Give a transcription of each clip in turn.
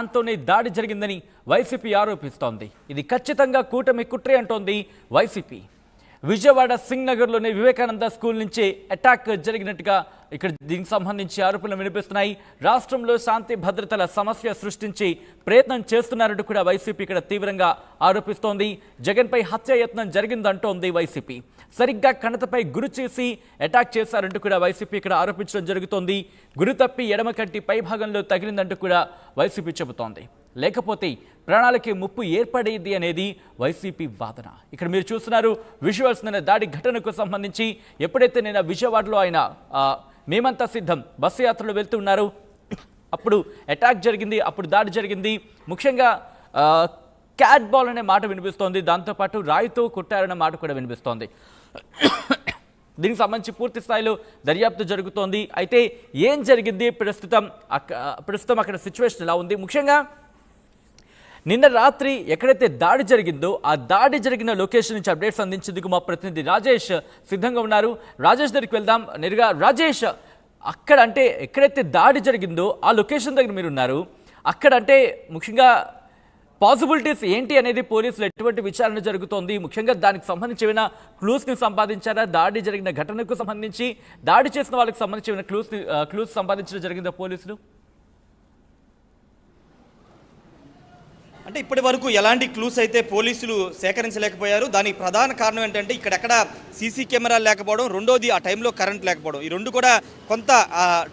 దాంతోనే దాడి జరిగిందని వైసీపీ ఆరోపిస్తోంది. ఇది ఖచ్చితంగా కూటమి కుట్రే అంటోంది వైసీపీ. విజయవాడ సింగ్ నగర్లోని వివేకానంద స్కూల్ నుంచి అటాక్ జరిగినట్టుగా ఇక్కడ దీనికి సంబంధించి ఆరోపణలు వినిపిస్తున్నాయి. రాష్ట్రంలో శాంతి భద్రతల సమస్య సృష్టించి ప్రయత్నం చేస్తున్నారంటూ కూడా వైసీపీ ఇక్కడ తీవ్రంగా ఆరోపిస్తోంది. జగన్పై హత్యాయత్నం జరిగిందంటోంది వైసీపీ. సరిగ్గా కణతపై గురి చేసి అటాక్ చేశారంటూ కూడా వైసీపీ ఇక్కడ ఆరోపించడం జరుగుతోంది. గురి తప్పి ఎడమ కంటి పై భాగంలో తగిలిందంటూ కూడా వైసీపీ చెబుతోంది. లేకపోతే ప్రాణాలకి ముప్పు ఏర్పడేది అనేది వైసీపీ వాదన. ఇక్కడ మీరు చూస్తున్నారు విజువల్స్ నిన్న దాడి ఘటనకు సంబంధించి ఎప్పుడైతే నిన్న విజయవాడలో ఆయన మేమంతా సిద్ధం. బస్సు యాత్రలు వెళ్తున్నారు అప్పుడు అటాక్ జరిగింది అప్పుడు దాడి జరిగింది. ముఖ్యంగా క్యాట్ బాల్ అనే మాట వినిపిస్తోంది. దాంతోపాటు రాయితో కొట్టారనే మాట కూడా వినిపిస్తోంది. దీనికి సంబంధించి పూర్తి స్థాయిలో దర్యాప్తు జరుగుతోంది. అయితే ఏం జరిగింది? ప్రస్తుతం ప్రస్తుతం అక్కడ సిచ్యువేషన్ ఎలా ఉంది? ముఖ్యంగా నిన్న రాత్రి ఎక్కడైతే దాడి జరిగిందో ఆ దాడి జరిగిన లొకేషన్ నుంచి అప్డేట్స్ అందించేందుకు మా ప్రతినిధి రాజేష్ సిద్ధంగా ఉన్నారు. రాజేష్ దగ్గరికి వెళ్దాం. నేరుగా రాజేష్ అక్కడ అంటే ఎక్కడైతే దాడి జరిగిందో ఆ లొకేషన్ దగ్గర మీరు ఉన్నారు అక్కడ అంటే ముఖ్యంగా పాసిబిలిటీస్ ఏంటి అనేది పోలీసులు ఎటువంటి విచారణ జరుగుతోంది? ముఖ్యంగా దానికి సంబంధించి ఏమైనా క్లూస్ని సంపాదించారా? దాడి జరిగిన ఘటనకు సంబంధించి దాడి చేసిన వాళ్ళకి సంబంధించి ఏమైనా క్లూస్ని క్లూస్ సంపాదించడం జరిగిందా పోలీసులు? అంటే ఇప్పటి వరకు ఎలాంటి క్లూస్ అయితే పోలీసులు సేకరించలేకపోయారు. దానికి ప్రధాన కారణం ఏంటంటే ఇక్కడెక్కడ సీసీ కెమెరాలు లేకపోవడం రెండోది ఆ టైంలో కరెంట్ లేకపోవడం. ఈ రెండు కూడా కొంత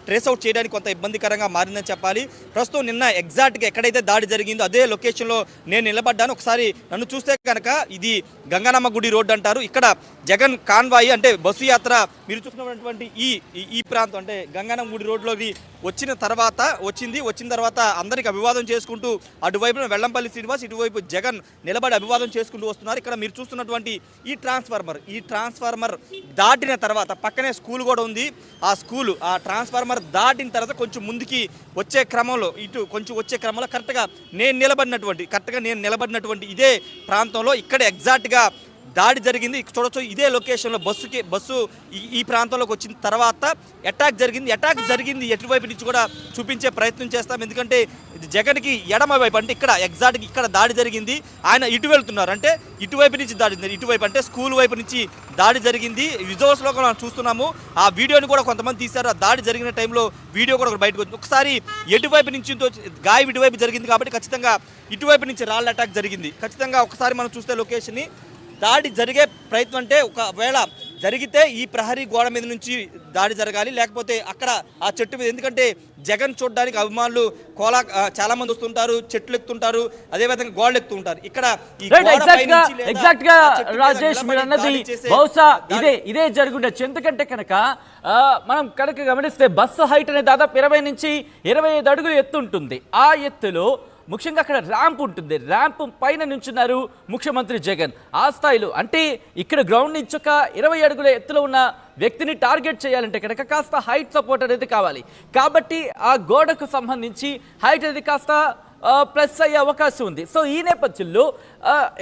ట్రేస్ అవుట్ చేయడానికి కొంత ఇబ్బందికరంగా మారిందని చెప్పాలి. ప్రస్తుతం నిన్న ఎగ్జాక్ట్గా ఎక్కడైతే దాడి జరిగిందో అదే లొకేషన్లో నేను నిలబడ్డాను. ఒకసారి నన్ను చూస్తే కనుక ఇది గంగానమ్మ గుడి రోడ్డు అంటారు. ఇక్కడ జగన్ కాన్వాయి అంటే బస్సు యాత్ర మీరు చూసినటువంటి ఈ ఈ- ఈ ప్రాంతం అంటే గంగానమ్మ గుడి రోడ్లోకి వచ్చిన తర్వాత వచ్చింది. వచ్చిన తర్వాత అందరికి అభివాదం చేసుకుంటూ అటువైపున వెల్లంపల్లి శ్రీనివాస్ ఇటువైపు జగన్ నిలబడి అభివాదం చేసుకుంటూ వస్తున్నారు. ఇక్కడ మీరు చూస్తున్నటువంటి ఈ ట్రాన్స్ఫార్మర్ ఈ ట్రాన్స్ఫార్మర్ దాటిన తర్వాత పక్కనే స్కూల్ కూడా ఉంది. ఆ స్కూల్ ఆ ట్రాన్స్ఫార్మర్ దాటిన తర్వాత కొంచెం ముందుకి వచ్చే క్రమంలో ఇటు కొంచెం వచ్చే క్రమంలో కరెక్ట్గా నేను నిలబడినటువంటి కరెక్ట్గా నేను నిలబడినటువంటి ఇదే ప్రాంతంలో ఇక్కడ ఎగ్జాక్ట్గా దాడి జరిగింది. చూడొచ్చు ఇదే లొకేషన్లో బస్సుకి బస్సు ఈ- ఈ ప్రాంతంలోకి వచ్చిన తర్వాత అటాక్ జరిగింది. అటాక్ జరిగింది ఎటువైపు నుంచి కూడా చూపించే ప్రయత్నం చేస్తాం. ఎందుకంటే జగన్కి ఎడమ వైపు అంటే ఇక్కడ ఎగ్జాక్ట్గా ఇక్కడ దాడి జరిగింది. ఆయన ఇటు వెళ్తున్నారు. అంటే ఇటువైపు నుంచి దాడి ఇటువైపు అంటే స్కూల్ వైపు నుంచి దాడి జరిగింది. విజువల్స్లో కూడా మనం చూస్తున్నాము. ఆ వీడియోని కూడా కొంతమంది తీశారు. ఆ దాడి జరిగిన టైంలో వీడియో కూడా బయటకు వచ్చింది. ఒకసారి ఎటువైపు నుంచి ఉందో గాయం ఇటువైపు జరిగింది కాబట్టి ఖచ్చితంగా ఇటువైపు నుంచి రాళ్ళ అటాక్ జరిగింది. ఖచ్చితంగా ఒకసారి మనం చూస్తే లొకేషన్ని దాడి జరిగే ప్రయత్నం అంటే ఒకవేళ జరిగితే ఈ ప్రహరీ గోడ మీద నుంచి దాడి జరగాలి లేకపోతే అక్కడ ఆ చెట్టు మీద. ఎందుకంటే జగన్ చూడడానికి అభిమానులు కోలా చాలా మంది వస్తుంటారు చెట్లు ఎక్కుతుంటారు అదేవిధంగా గోడలు ఎక్కుతుంటారు. ఇక్కడ ఎగ్జాక్ట్గా రాజేష్ మీరు అన్నది బహుశా ఇదే ఇదే జరుగుండొచ్చు. ఎందుకంటే కనుక మనం కనుక గమనిస్తే బస్సు హైట్ అనేది దాదాపు ఇరవై నుంచి ఇరవై ఐదు అడుగులు ఎత్తు ఉంటుంది. ఆ ఎత్తులో ముఖ్యంగా అక్కడ ర్యాంప్ ఉంటుంది. ర్యాంప్ పైన నుంచున్నారు ముఖ్యమంత్రి జగన్. ఆ స్థాయిలో అంటే ఇక్కడ గ్రౌండ్ నుంచి ఒక ఇరవై అడుగుల ఎత్తులో ఉన్న వ్యక్తిని టార్గెట్ చేయాలంటే కనుక కాస్త హైట్ సపోర్ట్ అనేది కావాలి. కాబట్టి ఆ గోడకు సంబంధించి హైట్ అనేది కాస్త ప్లస్ అయ్యే అవకాశం ఉంది. సో ఈ నేపథ్యంలో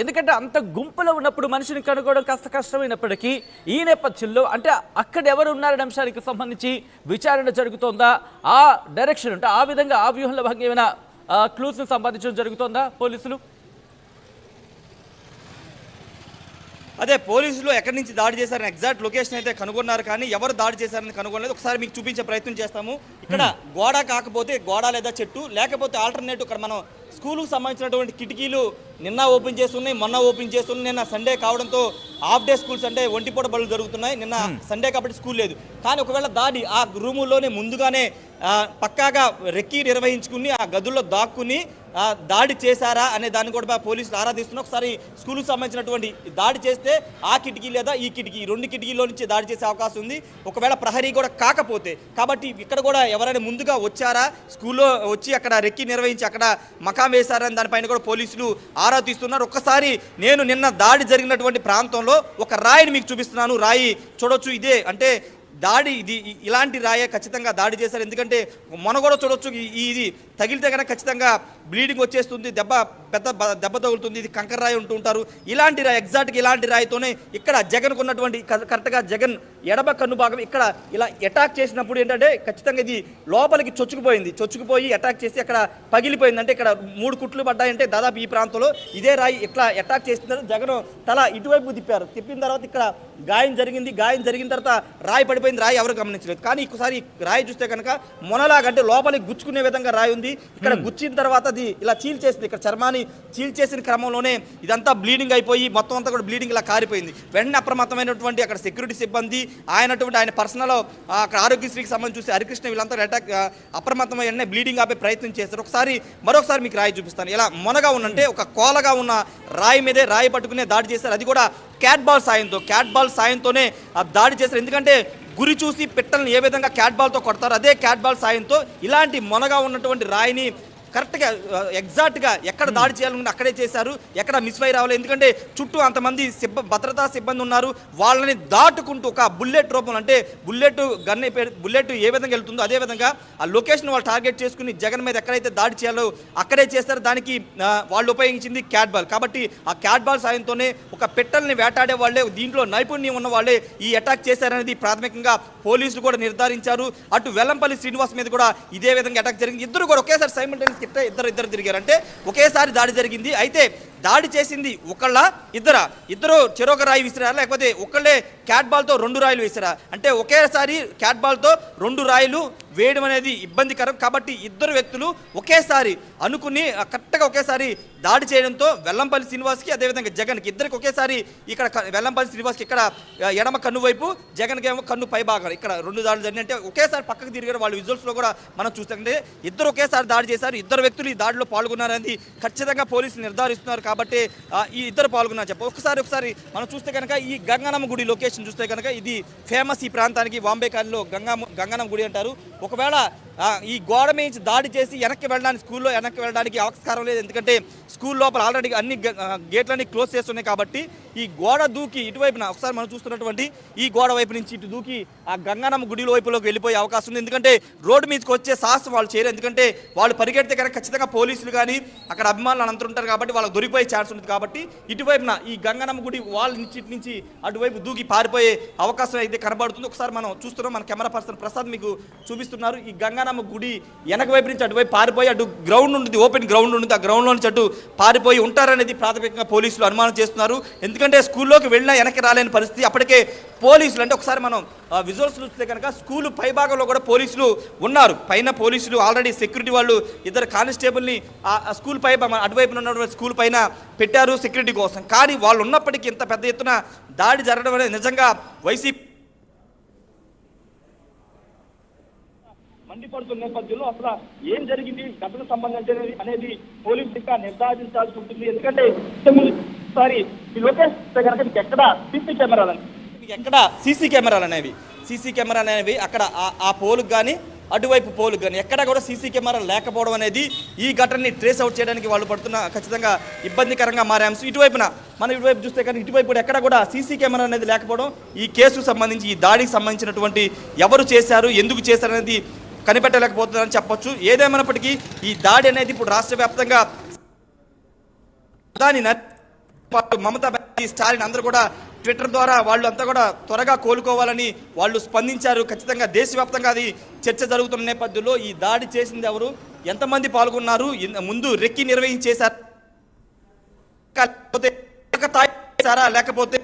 ఎందుకంటే అంత గుంపులో ఉన్నప్పుడు మనిషిని కనుగొనడం కాస్త కష్టమైనప్పటికీ ఈ నేపథ్యంలో అంటే అక్కడ ఎవరు ఉన్నారనే అంశానికి సంబంధించి విచారణ జరుగుతోందా? ఆ డైరెక్షన్ అంటే ఆ విధంగా ఆ వ్యూహంలో భాగంగా ఏమైనా క్లూస్ను సంపాదించడం జరుగుతోందా? పోలీసులు? అదే పోలీసులు ఎక్కడి నుంచి దాడి చేశారని ఎగ్జాక్ట్ లొకేషన్ అయితే కనుగొన్నారు కానీ ఎవరు దాడి చేశారని కనుగొనలేదు. ఒకసారి మీకు చూపించే ప్రయత్నం చేస్తాము. ఇక్కడ గోడ కాకపోతే గోడ లేదా చెట్టు లేకపోతే ఆల్టర్నేటివ్ ఇక్కడ మనం స్కూల్కు సంబంధించినటువంటి కిటికీలు నిన్న ఓపెన్ చేస్తున్నాయి మొన్న ఓపెన్ చేస్తున్నాయి నిన్న సండే కావడంతో హాఫ్ డే స్కూల్స్ అంటే ఒంటిపూట బడులు జరుగుతున్నాయి నిన్న సండే కాబట్టి స్కూల్ లేదు. కానీ ఒకవేళ దాడి ఆ రూముల్లోనే ముందుగానే పక్కాగా రెక్కి నిర్వహించుకుని ఆ గదుల్లో దాక్కుని దాడి చేశారా అనే దాన్ని కూడా పోలీసులు ఆరాధిస్తున్నారు. ఒకసారి స్కూల్కి సంబంధించినటువంటి దాడి చేస్తే ఆ కిటికీ లేదా ఈ కిటికీ రెండు కిటికీలో నుంచి దాడి చేసే అవకాశం ఉంది. ఒకవేళ ప్రహరీ కూడా కాకపోతే కాబట్టి ఇక్కడ కూడా ఎవరైనా ముందుగా వచ్చారా స్కూల్లో వచ్చి అక్కడ రెక్కి నిర్వహించి అక్కడ మకాం వేశారని దానిపైన కూడా పోలీసులు ఆరా తీస్తున్నారు ఒక్కసారి నేను నిన్న దాడి జరిగినటువంటి ప్రాంతంలో ఒక రాయిని మీకు చూపిస్తున్నాను. రాయి చూడొచ్చు ఇదే అంటే దాడి ఇది ఇలాంటి రాయే ఖచ్చితంగా దాడి చేశారు. ఎందుకంటే మొన కూడా చూడొచ్చు ఇది తగిలితే కనుక ఖచ్చితంగా బ్లీడింగ్ వచ్చేస్తుంది దెబ్బ పెద్ద దెబ్బ తగులుతుంది ఇది కంకర రాయి ఉంటూ ఉంటారు. ఇలాంటి రాయి ఎగ్జాక్ట్గా ఇలాంటి రాయితోనే ఇక్కడ జగన్కు ఉన్నటువంటి క- కరెక్ట్గా జగన్ ఎడమ కన్ను భాగం ఇక్కడ ఇలా అటాక్ చేసినప్పుడు ఏంటంటే ఖచ్చితంగా ఇది లోపలికి చొచ్చుకుపోయింది. చొచ్చుకుపోయి అటాక్ చేసి అక్కడ పగిలిపోయింది. అంటే ఇక్కడ మూడు కుట్లు పడ్డాయంటే దాదాపు ఈ ప్రాంతంలో ఇదే రాయి ఇట్లా అటాక్ చేసిన జగన్ తల ఇటువైపు తిప్పారు. తిప్పిన తర్వాత ఇక్కడ గాయం జరిగింది. గాయం జరిగిన తర్వాత రాయి పడిపోయింది. రాయి ఎవరు గమనించలేదు. కానీ ఇంకోసారి ఈ రాయి చూస్తే కనుక మొనలాగా అంటే లోపలికి గుచ్చుకునే విధంగా రాయి ఉంది. ఇక్కడ గుచ్చిన తర్వాత అది ఇలా చీల్చేసింది ఇక్కడ చర్మాన్ని చీల్చేసిన క్రమంలోనే ఇదంతా బ్లీడింగ్ అయిపోయి మొత్తం అంతా కూడా బ్లీడింగ్ ఇలా కారిపోయింది. వెంటనే అప్రమత్తమైనటువంటి అక్కడ సెక్యూరిటీ సిబ్బంది ఆయనటువంటి ఆయన పర్సనల్ అక్కడ ఆరోగ్యశ్రీకి సంబంధించి చూసి హరికృష్ణ వీళ్ళంతా అటాక్ అప్రమత్తమై వెంటనే బ్లీడింగ్ ఆపే ప్రయత్నం చేస్తారు ఒకసారి మరొకసారి మీకు రాయి చూపిస్తాను. ఇలా మొనగా ఉన్నంటే ఒక కోలగా ఉన్న రాయి మీదే రాయి పట్టుకునే దాడి చేశారు. అది కూడా క్యాట్ బాల్ సాయంతో క్యాట్ బాల్ సాయంతోనే దాడి చేశారు. ఎందుకంటే గురి చూసి పిట్టల్ని ఏ విధంగా క్యాట్ బాల్తో కొడతారు అదే క్యాట్ బాల్ సాయంతో ఇలాంటి మొనగా ఉన్నటువంటి రాయిని కరెక్ట్గా ఎగ్జాక్ట్గా ఎక్కడ దాడి చేయాలనుకుంటే అక్కడే చేశారు ఎక్కడ మిస్ ఫైర్ అవ్వలేదు ఎందుకంటే చుట్టూ అంతమంది సిబ్బ భద్రతా సిబ్బంది ఉన్నారు. వాళ్ళని దాటుకుంటూ ఒక బుల్లెట్ రూపంలో అంటే బుల్లెట్ గన్ బుల్లెట్ ఏ విధంగా వెళ్తుందో అదే విధంగా ఆ లొకేషన్ వాళ్ళు టార్గెట్ చేసుకుని జగన్ మీద ఎక్కడైతే దాడి చేయాలో అక్కడే చేస్తారు. దానికి వాళ్ళు ఉపయోగించింది క్యాట్ బాల్. కాబట్టి ఆ క్యాట్ బాల్ సాయంతోనే ఒక పెట్టల్ని వేటాడే వాళ్ళే దీంట్లో నైపుణ్యం ఉన్న వాళ్ళే ఈ అటాక్ చేశారనేది ప్రాథమికంగా పోలీసులు కూడా నిర్ధారించారు. అటు వెల్లంపల్లి శ్రీనివాస్ మీద కూడా ఇదే విధంగా అటాక్ జరిగింది. ఇద్దరు కూడా ఒకేసారి సైమిల్టేనియస్ కిట్ట ఇద్దరు ఇద్దరు తిరిగారు. అంటే ఒకేసారి దాడి జరిగింది. అయితే దాడి చేసింది ఒకళ్ళ ఇద్దరా? ఇద్దరు చెరొక రాయి విసిరారా? లేకపోతే ఒకళ్ళే క్యాట్ బాల్తో రెండు రాయిలు విసిరా అంటే ఒకేసారి క్యాట్ బాల్తో రెండు రాయిలు వేయడం అనేది ఇబ్బందికరం. కాబట్టి ఇద్దరు వ్యక్తులు ఒకేసారి అనుకుని కరెక్ట్గా ఒకేసారి దాడి చేయడంతో వెల్లంపల్లి శ్రీనివాస్కి అదేవిధంగా జగన్కి ఇద్దరికి ఒకేసారి ఇక్కడ వెల్లంపల్లి శ్రీనివాస్కి ఇక్కడ ఎడమ కన్ను వైపు జగన్కి ఏమో కన్ను పై భాగం. ఇక్కడ రెండు దాడులు జరిగినంటే ఒకేసారి పక్కకు తిరిగారు వాళ్ళు విజువల్స్లో కూడా మనం చూస్తుంటే ఇద్దరు ఒకేసారి దాడి చేశారు ఇద్దరు వ్యక్తులు ఈ దాడిలో పాల్గొన్నారని ఖచ్చితంగా పోలీసులు నిర్ధారిస్తున్నారు కాబట్టి ఈ ఇద్దరు పాల్గొన్నారు చెప్ప. ఒకసారి ఒకసారి మనం చూస్తే కనుక ఈ గంగనమ్మ గుడి లొకేషన్ చూస్తే కనుక ఇది ఫేమస్ ఈ ప్రాంతానికి బాంబే కాలనీలో గంగా గంగనమ్మ గుడి అంటారు. ఒకవేళ ఈ గోడ మీద దాడి చేసి వెనక్కి వెళ్ళడానికి స్కూల్లో వెనక్కి వెళ్ళడానికి ఆస్కారం లేదు. ఎందుకంటే స్కూల్ లోపల ఆల్రెడీ అన్ని గేట్లన్నీ క్లోజ్ చేస్తున్నాయి కాబట్టి ఈ గోడ దూకి ఇటువైపున ఒకసారి మనం చూస్తున్నటువంటి ఈ గోడ వైపు నుంచి ఇటు దూకి ఆ గంగానమ్మ గుడి వైపులోకి వెళ్ళిపోయే అవకాశం ఉంది. ఎందుకంటే రోడ్డు మీదకి వచ్చే సాహసం వాళ్ళు చేయరు. ఎందుకంటే వాళ్ళు పరిగెడితే కనుక ఖచ్చితంగా పోలీసులు కానీ అక్కడ అభిమానులు అంతా ఉంటారు కాబట్టి వాళ్ళకి దొరికిపోయే ఛాన్స్ ఉంటుంది కాబట్టి ఇటువైపున ఈ గంగానమ్మ గుడి వాళ్ళ నుంచి ఇటు నుంచి అటువైపు దూకి పారిపోయే అవకాశం అయితే కనబడుతుంది. ఒకసారి మనం చూస్తున్నాం మన కెమెరా పర్సన్ ప్రసాద్ మీకు చూపిస్తున్నారు. ఈ గంగానమ్మ గుడి వెనక వైపు నుంచి అటువైపు పారిపోయి అటు గ్రౌండ్ ఉంటుంది ఓపెన్ గ్రౌండ్ ఉంటుంది. ఆ గ్రౌండ్లో నుంచి అటు పారిపోయి ఉంటారనేది ప్రాథమికంగా పోలీసులు అనుమానం చేస్తున్నారు. ఎందుకంటే స్కూల్లోకి వెళ్ళినా వెనక్కి రాలేని పరిస్థితి. అప్పటికే పోలీసులు అంటే ఒకసారి మనం విజువల్స్ చూస్తే కనుక స్కూల్ పై భాగంలో కూడా పోలీసులు ఉన్నారు. పైన పోలీసులు ఆల్రెడీ సెక్యూరిటీ వాళ్ళు ఇద్దరు కానిస్టేబుల్ని ఆ స్కూల్ పై అటువైపున ఉన్నటువంటి స్కూల్ పైన పెట్టారు సెక్యూరిటీ కోసం. కానీ వాళ్ళు ఉన్నప్పటికీ ఇంత పెద్ద ఎత్తున దాడి జరగడం అనేది నిజంగా వైసీపీ మండిపడుతున్న నేపథ్యంలో అసలు ఏం జరిగింది? ఘటన సంబంధించి అనేది పోలీసులు ఇంకా నిర్ధారించాల్సి ఉంటుంది. ఎందుకంటే సారీ ఈ కనుక మీకు ఎక్కడ సీసీ కెమెరాలు మీకు ఎక్కడ సీసీ కెమెరాలు అనేవి? సీసీ కెమెరాలు అనేవి అక్కడ ఆ- ఆ పోలుకు కానీ అటువైపు పోలు కానీ ఎక్కడ కూడా సీసీ కెమెరా లేకపోవడం అనేది ఈ ఘటనని ట్రేస్ అవుట్ చేయడానికి వాళ్ళు పడుతున్న ఖచ్చితంగా ఇబ్బందికరంగా మారే అంశం. ఇటువైపున మనం ఇటువైపు చూస్తే కానీ ఇటువైపు కూడా ఎక్కడ కూడా సీసీ కెమెరా అనేది లేకపోవడం ఈ కేసుకు సంబంధించి ఈ దాడికి సంబంధించినటువంటి ఎవరు చేశారు ఎందుకు చేశారు అనేది కనిపెట్టలేకపోతుందని చెప్పొచ్చు. ఏదేమైనప్పటికీ ఈ దాడి అనేది ఇప్పుడు రాష్ట్ర వ్యాప్తంగా దాని పాటు మమతా బెనర్జీ స్టాలిన్ అందరూ కూడా ట్విట్టర్ ద్వారా వాళ్ళు అంతా కూడా త్వరగా కోలుకోవాలని వాళ్ళు స్పందించారు. ఖచ్చితంగా దేశవ్యాప్తంగా అది చర్చ జరుగుతున్న నేపథ్యంలో ఈ దాడి చేసింది ఎవరు? ఎంతమంది పాల్గొన్నారు? ముందు రెక్కి నిర్వహించేశారు? లేకపోతే లేకపోతే